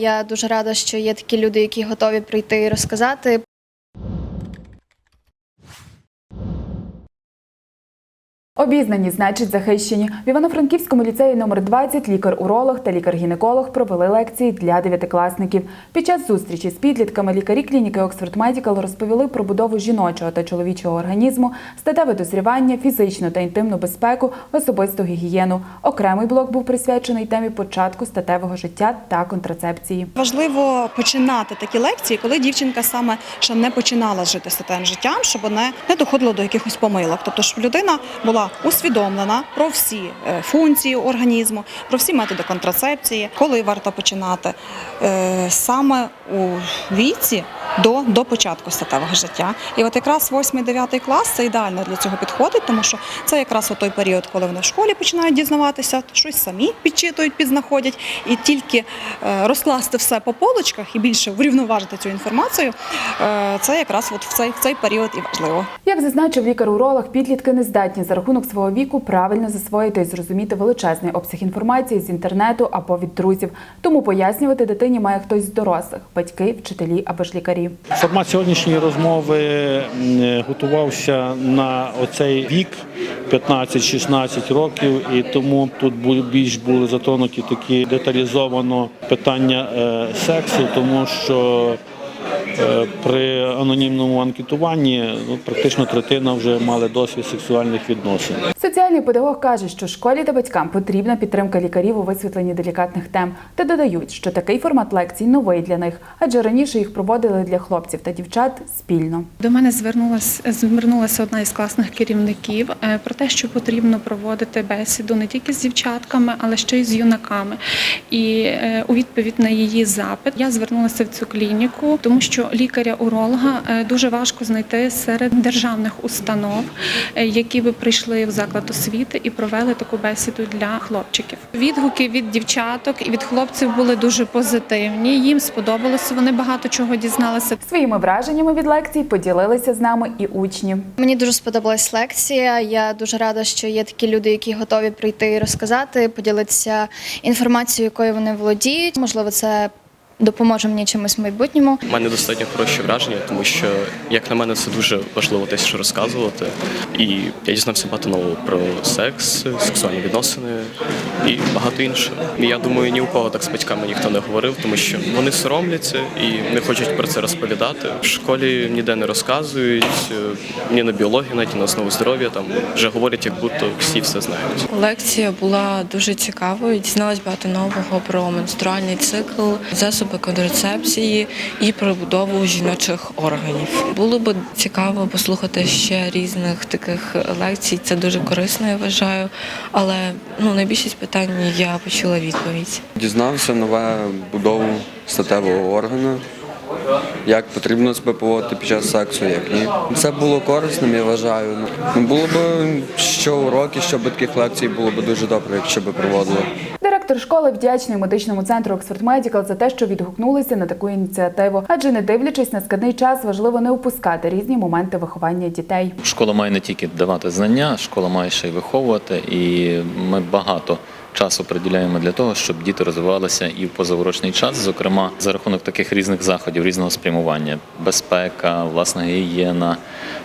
Я дуже рада, що є такі люди, які готові прийти і розказати. Обізнані, значить, захищені. В Івано-Франківському ліцеї номер 20 лікар-уролог та лікар-гінеколог провели лекції для дев'ятикласників. Під час зустрічі з підлітками лікарі клініки Oxford Medical розповіли про будову жіночого та чоловічого організму, статеве дозрівання, фізичну та інтимну безпеку, особисту гігієну. Окремий блок був присвячений темі початку статевого життя та контрацепції. Важливо починати такі лекції, коли дівчинка саме ще не починала жити статевим життям, щоб не, не доходило до якихось помилок. Тобто, щоб людина була усвідомлена про всі е, функції організму, про всі методи контрацепції, коли варто починати е, саме у віці до, до початку статевого життя. І от якраз 8-9 клас це ідеально для цього підходить, тому що це якраз той період, коли вони в школі починають дізнаватися, щось самі підчитують, підзнаходять, і тільки е, розкласти все по полочках і більше врівноважити цю інформацію. Це якраз от в цей, в цей період і важливо. Як зазначив лікар-уролог, підлітки не здатні за рахунок свого віку правильно засвоїти і зрозуміти величезний обсяг інформації з інтернету або від друзів. Тому пояснювати дитині має хтось з дорослих батьки, вчителі або ж лікарі. Формат сьогоднішньої розмови м, готувався на оцей вік 15-16 років, і тому тут більш були затронуті такі деталізовано питання е, сексу, тому що е, при анонімному анкетуванні ну, практично третина вже мали досвід сексуальних відносин. Соціальний педагог каже, що школі та батькам потрібна підтримка лікарів у висвітленні делікатних тем, та додають, що такий формат лекцій новий для них, адже раніше їх проводили для хлопців та дівчат спільно. До мене звернулася звернулася одна із класних керівників е, про те, що потрібно проводити бесіду не тільки з дівчатками, але ще й з юнаками. І е, у відповідь на її запит я звернулася в цю клініку, тому що лікаря-уролога е, дуже важко знайти серед державних установ, е, які би прийшли в заклад освіти і провели таку бесіду для хлопчиків. Відгуки від дівчаток і від хлопців були дуже позитивні. Їм сподобалося. Вони багато чого дізналися. Своїми враженнями від лекцій поділилися з нами і учні. Мені дуже сподобалась лекція. Я дуже рада, що є такі люди, які готові прийти і розказати, поділитися інформацією, якою вони володіють. Можливо, це допоможе мені чимось в майбутньому. У мене достатньо хороші враження, тому що, як на мене, це дуже важливо те, що розказувати. І я дізнався багато нового про секс, сексуальні відносини і багато іншого. І я думаю, ні у кого так з батьками ніхто не говорив, тому що вони соромляться і не хочуть про це розповідати. В школі ніде не розказують, ні на біології, навіть ні на основу здоров'я. Там вже говорять, як будто всі все знають. Лекція була дуже цікавою. Дізналась багато нового про менструальний цикл, засоби контрацепції і про будову жіночих органів. Було б цікаво послухати ще різних таких лекцій. Це дуже корисно, я вважаю. Але ну на більшість питань я почула відповідь. Дізнався нове будову статевого органу, як потрібно себе поводити під час сексу, як ні. Це було корисним, я вважаю. Ну, Було б що уроки, що таких лекцій було б дуже добре, якщо б проводили. Директор школи вдячний медичному центру Oxford Medical за те, що відгукнулися на таку ініціативу. Адже не дивлячись на складний час, важливо не упускати різні моменти виховання дітей. Школа має не тільки давати знання, школа має ще й виховувати, і ми багато часу приділяємо для того, щоб діти розвивалися і в позаурочний час, зокрема за рахунок таких різних заходів, різного спрямування: безпека, власна гігієна,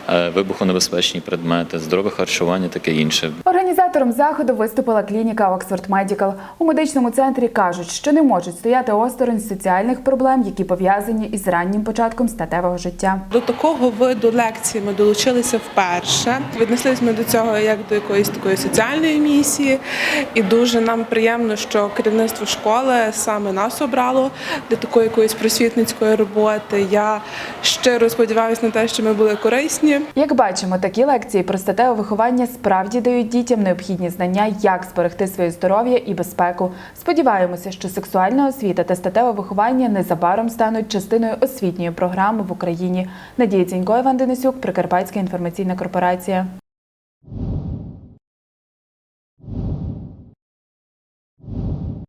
е, вибухонебезпечні предмети, здорове харчування, таке інше. Організатором заходу виступила клініка Oxford Medical. У медичному центрі кажуть, що не можуть стояти осторонь соціальних проблем, які пов'язані із раннім початком статевого життя. До такого виду лекцій ми долучилися вперше. Віднеслись ми до цього як до якоїсь такої соціальної місії, і дуже нам приємно, що керівництво школи саме нас обрало для такої якоїсь просвітницької роботи. Я щиро сподіваюся на те, що ми були корисні. Як бачимо, такі лекції про статеве виховання справді дають дітям необхідні знання, як зберегти своє здоров'я і безпеку. Сподіваємося, що сексуальна освіта та статеве виховання незабаром стануть частиною освітньої програми в Україні. Надія Цінько, Іван Денисюк, Прикарпатська інформаційна корпорація.